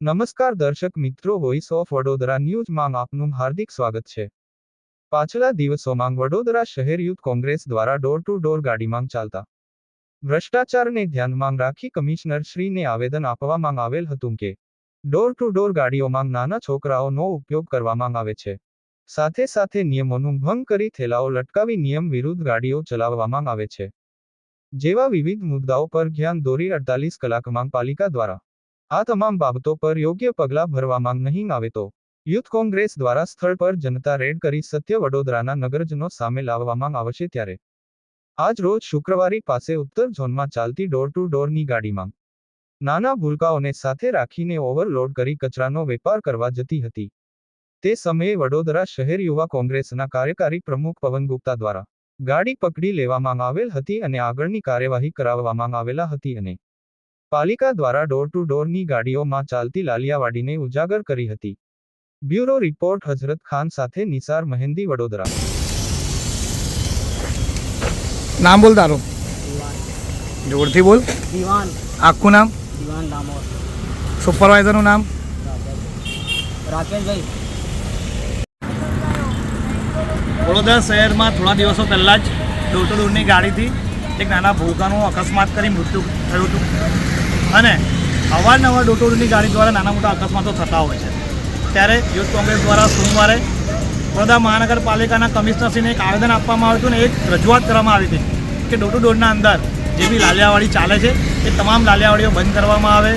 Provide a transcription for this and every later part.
નમસ્કાર દર્શક મિત્રો વોઇસ ઓફ વડોદરા ન્યૂઝમાં આપનું હાર્દિક સ્વાગત છે. પાછલા દિવસોમાં વડોદરા શહેર યુથ કોંગ્રેસ દ્વારા ડોર ટુ ડોર ગાડીમાં ચાલતા ભ્રષ્ટાચારને ધ્યાનમાં રાખી કમિશનર શ્રીને આવેદન આપવામાં આવેલ હતું કે ડોર ટુ ડોર ગાડીઓમાં નાના છોકરાઓનો ઉપયોગ કરવામાં આવે છે. સાથે સાથે નિયમોનું ભંગ કરી થેલાઓ લટકાવી નિયમ વિરુદ્ધ ગાડીઓ ચલાવવામાં આવે છે. જેવા વિવિધ મુદ્દાઓ પર ધ્યાન દોરી અડતાલીસ કલાકમાં પાલિકા દ્વારા આ તમામ બાબતો પર યોગ્ય પગલાં ભરવામાં નહીં આવે તો યુથ કોંગ્રેસ દ્વારા સ્થળ પર જનતા રેડ કરી સત્ય વડોદરાના નગરજનો સામે લાવવામાં આવશે ત્યારે. આજ રોજ શુક્રવારી પાસે ઉત્તર ઝોનમાં ચાલતી ડોર ટુ ડોરની ગાડીમાં નાના ભૂલકાઓને સાથે રાખીને ઓવરલોડ કરી કચરાનો વેપાર કરવા જતી હતી. તે સમયે વડોદરા શહેર યુવા કોંગ્રેસના કાર્યકારી પ્રમુખ પવન ગુપ્તા દ્વારા ગાડી પકડી લેવામાં આવેલ હતી અને આગળની કાર્યવાહી કરાવવામાં આવેલા હતી અને પાલિકા દ્વારા ડોર ટુ ડોરની ગાડીઓમાં ચાલતી લાલિયાવાડીને ઉજાગર કરી હતી. બ્યુરો રિપોર્ટ હઝરત ખાન સાથે નિસાર મહેંદી વડોદરા. નામ બોલ તારું. જોરથી બોલ. દિવાન. આખું નામ? દિવાન દામોદ સુપરવાઇઝરનું નામ? રાકેશભાઈ. વડોદરા શહેરમાં થોડા દિવસો પહેલાં જ ડોર ટુ ડોરની ગાડીથી એક નાના ભૂલકાનું અકસ્માત કરી મૃત્યુ થયું હતું. અને અવારનવાર ટુ ગાડી દ્વારા નાના મોટા અકસ્માતો થતા હોય છે. ત્યારે યુથ કોંગ્રેસ દ્વારા સોમવારે વડોદરા મહાનગરપાલિકાના કમિશનરશ્રીને એક આવેદન આપવામાં આવ્યું હતું અને એક રજૂઆત કરવામાં આવી હતી કે ડોર ટુ ડોરના અંદર જે બી લાલિયાવાડી ચાલે છે, એ તમામ લાલિયાવાડીઓ બંધ કરવામાં આવે.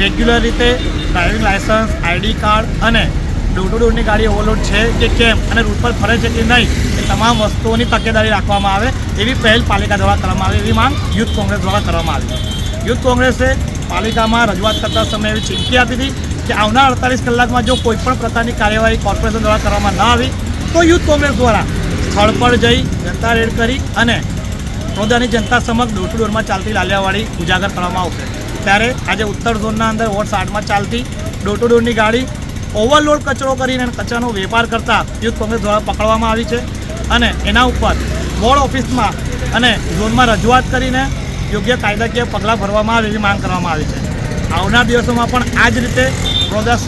રેગ્યુલર રીતે ડ્રાઇવિંગ લાયસન્સ આઈડી કાર્ડ અને ડોર ટુ ડોરની ગાડી ઓવરલોડ છે કે કેમ અને રૂટ પર ફરે છે કે નહીં, એ તમામ વસ્તુઓની તકેદારી રાખવામાં આવે એવી પહેલ પાલિકા દ્વારા કરવામાં આવે, એવી માંગ યુથ કોંગ્રેસ દ્વારા કરવામાં આવી. યુથ કોંગ્રેસે પાલિકામાં રજૂઆત કરતા સમયે એવી ચીમકી આપી હતી કે આવનાર અડતાલીસ કલાકમાં જો કોઈપણ પ્રકારની કાર્યવાહી કોર્પોરેશન દ્વારા કરવામાં ન આવી, તો યુથ કોંગ્રેસ દ્વારા સ્થળ પર જઈ જનતા રેડ કરી અને વડોદરાની જનતા સમક્ષ ડોર ટુ ડોરમાં ચાલતી લાલિયાવાડી ઉજાગર કરવામાં આવશે. ત્યારે આજે ઉત્તર ઝોનના અંદર વોર્ડ સાઠમાં ચાલતી ડોર ટુ ડોરની ગાડી ઓવરલોડ કચરો કરીને કચરાનો વેપાર કરતા યુથ કોંગ્રેસ દ્વારા પકડવામાં આવી છે અને એના ઉપર બોર્ડ ઓફિસમાં અને ઝોનમાં રજૂઆત કરીને યોગ્ય કાયદાકીય પગલાં ભરવામાં આવે એવી માંગ કરવામાં આવી છે. આવનાર દિવસોમાં પણ આ જ રીતે વડોદરા